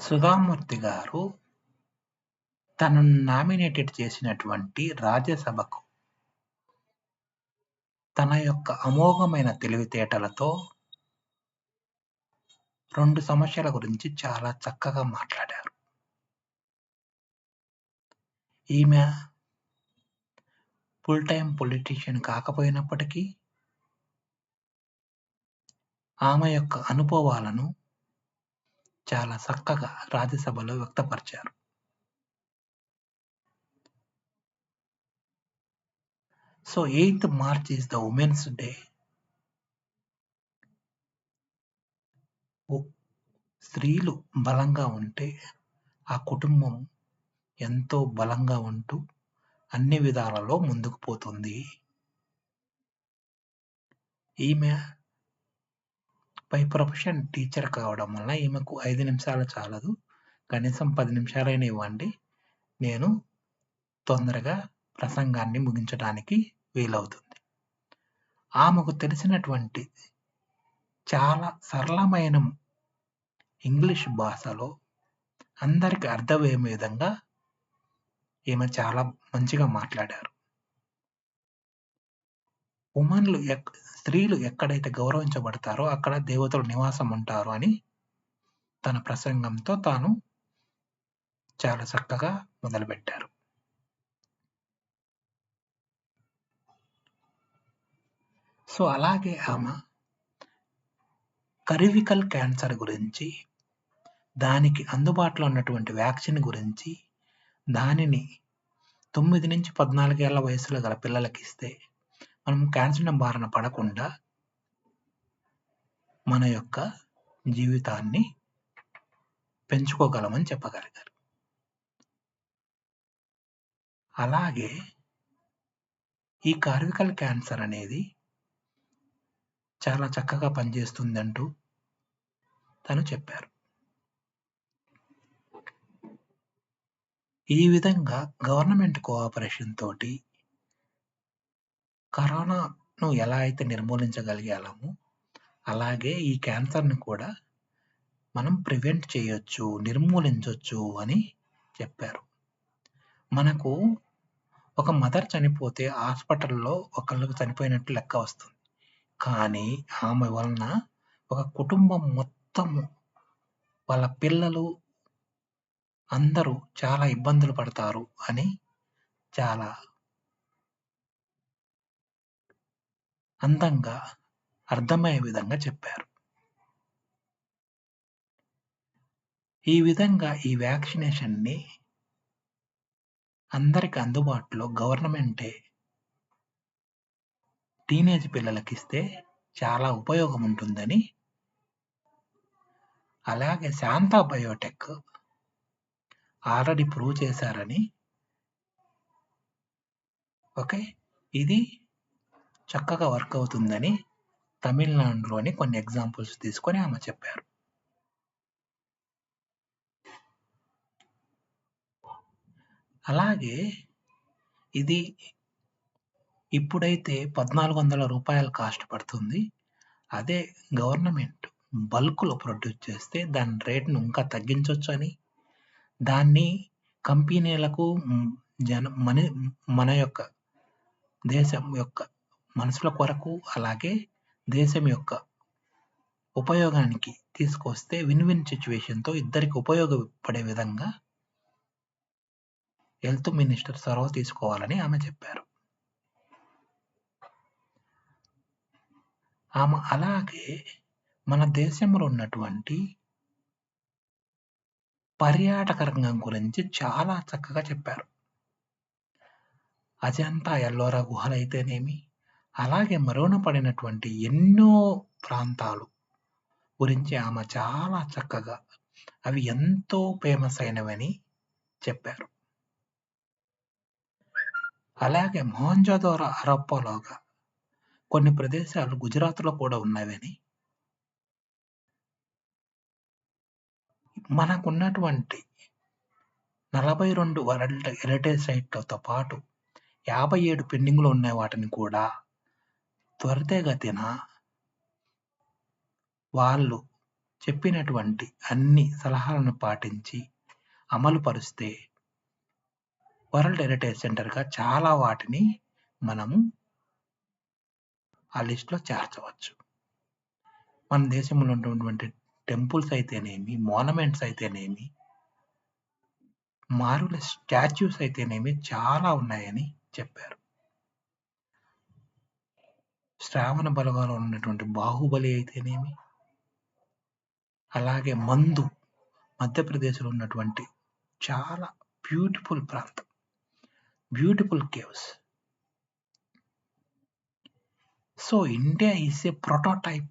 సుధామూర్తి గారు తనను నామినేటెడ్ చేసినటువంటి రాజ్యసభకు తన యొక్క అమోఘమైన తెలివితేటలతో రెండు సమస్యల గురించి చాలా చక్కగా మాట్లాడారు. ఈమె ఫుల్ టైం పొలిటీషియన్ కాకపోయినప్పటికీ ఆమె యొక్క అనుభవాలను చాలా చక్కగా రాజ్యసభలో వ్యక్తపరిచారు. So eighth March is the women's day. స్త్రీలు బలంగా ఉంటే ఆ కుటుంబం ఎంతో బలంగా ఉంటూ అన్ని విధాలలో ముందుకు పోతుంది. ఈమె బై ప్రొఫెషన్ టీచర్ కావడం వల్ల ఈమెకు ఐదు నిమిషాలు చాలదు. కనీసం పది నిమిషాలైనా ఇవ్వండి. నేను తొందరగా ప్రసంగాన్ని ముగించడానికి వీలవుతుంది. ఆమెకు తెలిసినటువంటి చాలా సరళమైన ఇంగ్లీష్ భాషలో అందరికి అర్థమయ్యే విధంగా ఈమె చాలా మంచిగా మాట్లాడారు. ఉమెన్లు ఎక్ స్త్రీలు ఎక్కడైతే గౌరవించబడతారో అక్కడ దేవతలు నివాసం ఉంటారు అని తన ప్రసంగంతో తాను చాలా చక్కగా మొదలుపెట్టారు. సో అలాగే ఆమె కరివికల్ క్యాన్సర్ గురించి దానికి అందుబాటులో ఉన్నటువంటి వ్యాక్సిన్ గురించి దానిని తొమ్మిది నుంచి పద్నాలుగేళ్ళ వయసులో గల పిల్లలకి ఇస్తే మనం క్యాన్సర్ బారిన పడకుండా మన యొక్క జీవితాన్ని పెంచుకోగలమని చెప్పగలిగారు అలాగే ఈ కార్వికల్ క్యాన్సర్ అనేది చాలా చక్కగా పనిచేస్తుందంటూ తను చెప్పారు. ఈ విధంగా గవర్నమెంట్ కోఆపరేషన్ తోటి కరోనాను ఎలా అయితే నిర్మూలించగలిగాము, అలాగే ఈ క్యాన్సర్ని కూడా మనం ప్రివెంట్ చేయొచ్చు నిర్మూలించవచ్చు అని చెప్పారు. మనకు ఒక మదర్ చనిపోతే హాస్పిటల్లో ఒకళ్ళకి చనిపోయినట్టు లెక్క వస్తుంది. కానీ ఆమె వలన ఒక కుటుంబం మొత్తము వాళ్ళ పిల్లలు అందరూ చాలా ఇబ్బందులు పడతారు అని చాలా అందంగా అర్థమయ్యే విధంగా చెప్పారు. ఈ విధంగా ఈ వ్యాక్సినేషన్ని అందరికి అందుబాటులో గవర్నమెంటే టీనేజ్ పిల్లలకిస్తే చాలా ఉపయోగం ఉంటుందని అలాగే శాంతా బయోటెక్ ఆల్రెడీ ప్రూవ్ చేశారని ఓకే? ఇది చక్కగా వర్క్ అవుతుందని తమిళనాడులోని కొన్ని ఎగ్జాంపుల్స్ తీసుకొని ఆమె చెప్పారు. అలాగే ఇది ఇప్పుడైతే పద్నాలుగు వందల రూపాయలు కాస్ట్ పడుతుంది. అదే గవర్నమెంట్ బల్క్లో ప్రొడ్యూస్ చేస్తే దాని రేట్ను ఇంకా తగ్గించవచ్చు అని దాన్ని కంపెనీలకు జన మన మన యొక్క దేశం యొక్క మనుషుల కొరకు అలాగే దేశం యొక్క ఉపయోగానికి తీసుకొస్తే విన్ విన్ సిచ్యువేషన్తో ఇద్దరికి ఉపయోగపడే విధంగా హెల్త్ మినిస్టర్ చొరవ తీసుకోవాలని ఆమె చెప్పారు. ఆమె అలాగే మన దేశంలో ఉన్నటువంటి పర్యాటక రంగం గురించి చాలా చక్కగా చెప్పారు. అజంతా ఎల్లోరా గుహలైతేనేమి అలాగే మరోన పడినటువంటి ఎన్నో ప్రాంతాలు గురించి ఆమె చాలా చక్కగా అవి ఎంతో ఫేమస్ అయినవని చెప్పారు. అలాగే మోహంజోదోర హరప్పాలోగా కొన్ని ప్రదేశాలు గుజరాత్లో కూడా ఉన్నవని మనకున్నటువంటి నలభై రెండు వరల్డ్ హెరిటేజ్ సైట్లతో పాటు యాభై ఏడు పెండింగ్లో ఉన్న వాటిని కూడా త్వరితగతిన వాళ్ళు చెప్పినటువంటి అన్ని సలహాలను పాటించి అమలు పరుస్తే వరల్డ్ హెరిటేజ్ సెంటర్‌గా చాలా వాటిని మనము ఆ లిస్ట్‌లో చేర్చవచ్చు. మన దేశంలో ఉన్నటువంటి టెంపుల్స్ అయితేనేమి, మోనమెంట్స్ అయితేనేమి, మారుల స్టాచ్యూస్ అయితేనేమి చాలా ఉన్నాయని చెప్పారు. శ్రావణ బలగాలు ఉన్నటువంటి బాహుబలి అయితేనేమి, అలాగే మందు మధ్యప్రదేశ్‌లో ఉన్నటువంటి చాలా బ్యూటిఫుల్ ప్రాంతం. Beautiful caves. So, India is a prototype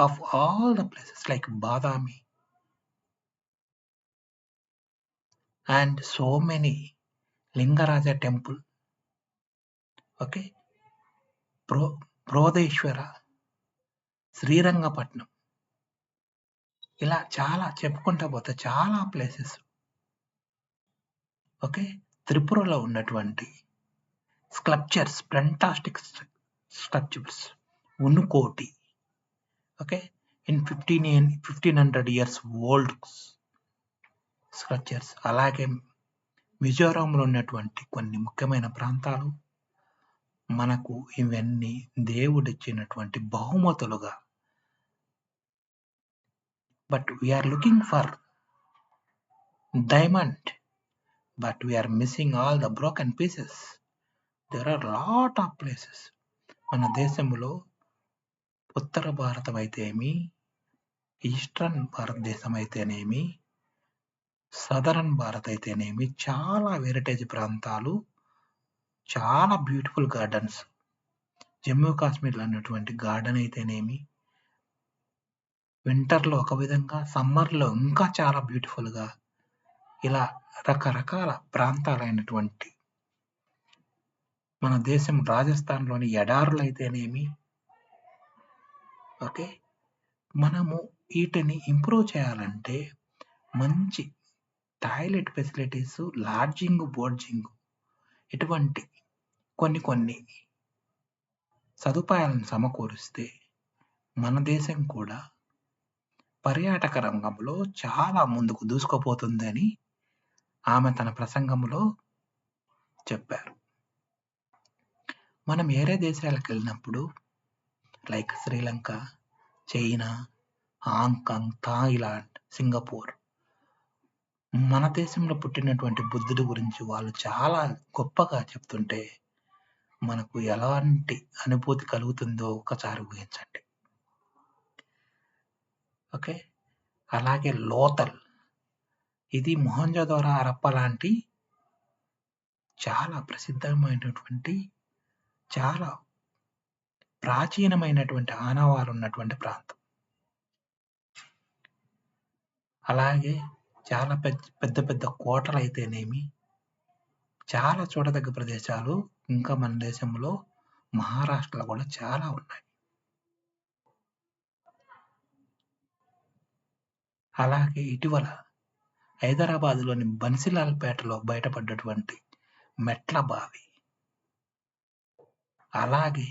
of all the places like Badami. And so many Lingaraja temple. Okay. Bro Brihadeeswara, Srirangapatna. ఇలా చాలా చెప్పుకుంటా పోతే చాలా ప్లేసెస్. ఓకే. త్రిపురలో ఉన్నటువంటి sculptures fantastic sculptures structures. Unakoti. Okay. In fifteen fifteen hundred years old sculptures అలాగే మిజోరాంలో ఉన్నటువంటి కొన్ని ముఖ్యమైన ప్రాంతాలు మనకు ఇవన్నీ దేవుడిచ్చినటువంటి బహుమతులుగా but we are looking for diamond. But we are missing all the broken pieces. There are lot of places. మన దేశంలో ఉత్తర భారతం అయితేమి, ఈస్టర్న్ భారతదేశం అయితేనేమి, సదరన్ భారత్ అయితేనేమి చాలా వెరిటేజ్ ప్రాంతాలు, చాలా బ్యూటిఫుల్ గార్డెన్స్. జమ్మూ కాశ్మీర్‌లో ఉన్నటువంటి గార్డెన్ అయితేనేమి వింటర్‌లో ఒక విధంగా, సమ్మర్‌లో ఇంకా చాలా బ్యూటిఫుల్‌గా ఇలా రకరకాల ప్రాంతాలైనటువంటి మన దేశం రాజస్థాన్‌లోని ఎడారులు అయితేనేమి ఓకే. మనము వీటిని ఇంప్రూవ్ చేయాలంటే మంచి టాయిలెట్ ఫెసిలిటీస్, లాడ్జింగ్, బోర్జింగ్ ఇటువంటి కొన్ని కొన్ని సదుపాయాలను సమకూరిస్తే మన దేశం కూడా పర్యాటక రంగంలో చాలా ముందుకు దూసుకుపోతుందని ఆమె తన ప్రసంగంలో చెప్పారు. మనం వేరే దేశాలకెళ్ళినప్పుడు like Sri Lanka, China, Hong Kong, Thailand, Singapore మన దేశంలో పుట్టినటువంటి బుద్ధుడి గురించి వాళ్ళు చాలా గొప్పగా చెప్తుంటే మనకు ఎలాంటి అనుభూతి కలుగుతుందో ఒకసారి ఊహించండి. ఓకే. అలాగే లోతల్ ఇది మొహంజోదారో, అరప్ప లాంటి చాలా ప్రసిద్ధమైనటువంటి చాలా ప్రాచీనమైనటువంటి ఆనవాలున్నటువంటి ప్రాంతం. అలాగే చాలా పెద్ద పెద్ద పెద్ద అయితేనేమి చాలా చూడదగ్గ ప్రదేశాలు ఇంకా మన దేశంలో మహారాష్ట్రలో కూడా చాలా ఉన్నాయి. అలాగే ఇటీవల హైదరాబాద్‌లోని బన్సిలాల్పేటలో బయటపడ్డటువంటి మెట్ల బావి. అలాగే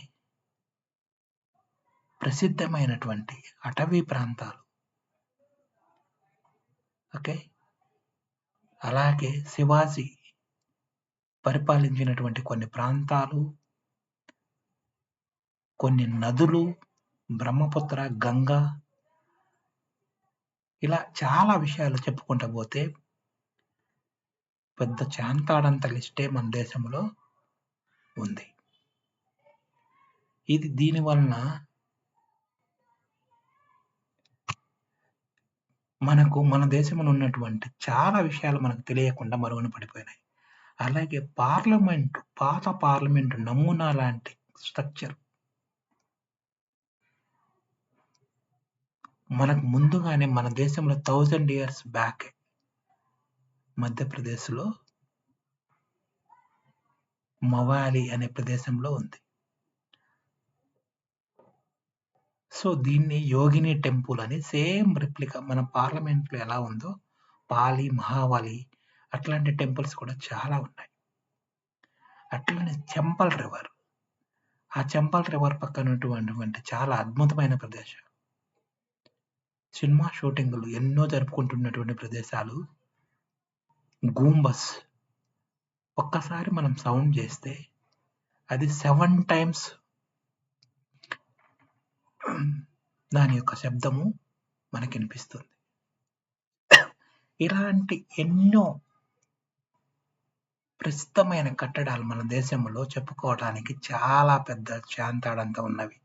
ప్రసిద్ధమైనటువంటి అటవీ ప్రాంతాలు. ఓకే. అలాగే శివాజీ పరిపాలించినటువంటి కొన్ని ప్రాంతాలు కొన్ని నదులు, బ్రహ్మపుత్ర, గంగా ఇలా చాలా విషయాలు చెప్పుకుంటా పోతే పెద్ద చాంతాడంత లిస్టే మన దేశంలో ఉంది. ఇది దీని వలన మనకు మన దేశంలో ఉన్నటువంటి చాలా విషయాలు మనకు తెలియకుండా మరుగున పడిపోయినాయి. అలాగే పార్లమెంట్ పాత పార్లమెంట్ నమూనా లాంటి స్ట్రక్చర్. మనకు ముందుగానే మన దేశంలో థౌజండ్ ఇయర్స్ బ్యాక్ మధ్యప్రదేశ్‌లో మవాలి అనే ప్రదేశంలో ఉంది. సో, దీన్ని యోగిని టెంపుల్ అని సేమ్ రిప్లికా మన పార్లమెంట్‌లో ఎలా ఉందో పాలి, మహావాలి అట్లాంటి టెంపుల్స్ కూడా చాలా ఉన్నాయి. అట్లనే చెంపల్ రివర్. ఆ చెంపల్ రివర్ పక్కన ఉన్నటువంటి చాలా అద్భుతమైన ప్రదేశం. సినిమా షూటింగ్లు ఎన్నో జరుపుకుంటున్నటువంటి ప్రదేశాలు గూంబస్ ఒక్కసారి మనం సౌండ్ చేస్తే అది సెవెన్ టైమ్స్ దాని యొక్క శబ్దము మనకి వినిపిస్తుంది ఇలాంటి ఎన్నో ప్రసిద్ధమైన కట్టడాలు మన దేశంలో చెప్పుకోవడానికి చాలా పెద్ద చాంతాడంత ఉన్నవి.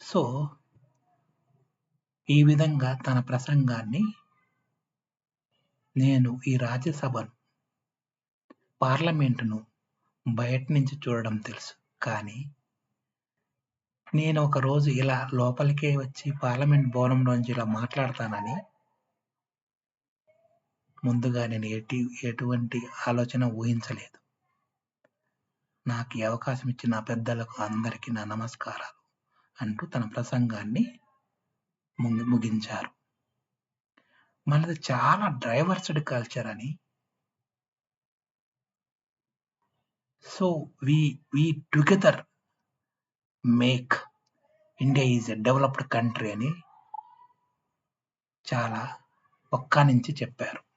సో ఈ విధంగా తన ప్రసంగాన్ని నేను ఈ రాజ్యసభను పార్లమెంటును బయట నుంచి చూడడం తెలుసు. కానీ నేను ఒక రోజు ఇలా లోపలికే వచ్చి పార్లమెంట్ భవనంలోంచి ఇలా మాట్లాడతానని ముందుగా నేను ఎటు ఎటువంటి ఆలోచన ఊహించలేదు. నాకు ఈ అవకాశం ఇచ్చిన పెద్దలకు అందరికీ నా నమస్కారాలు అంటూ తన ప్రసంగాన్ని ముగించారు. మనది చాలా డైవర్సిడ్ కల్చర్ అని. So we we together make India is a developed country అని చాలా ఒక్క నుంచి చెప్పారు.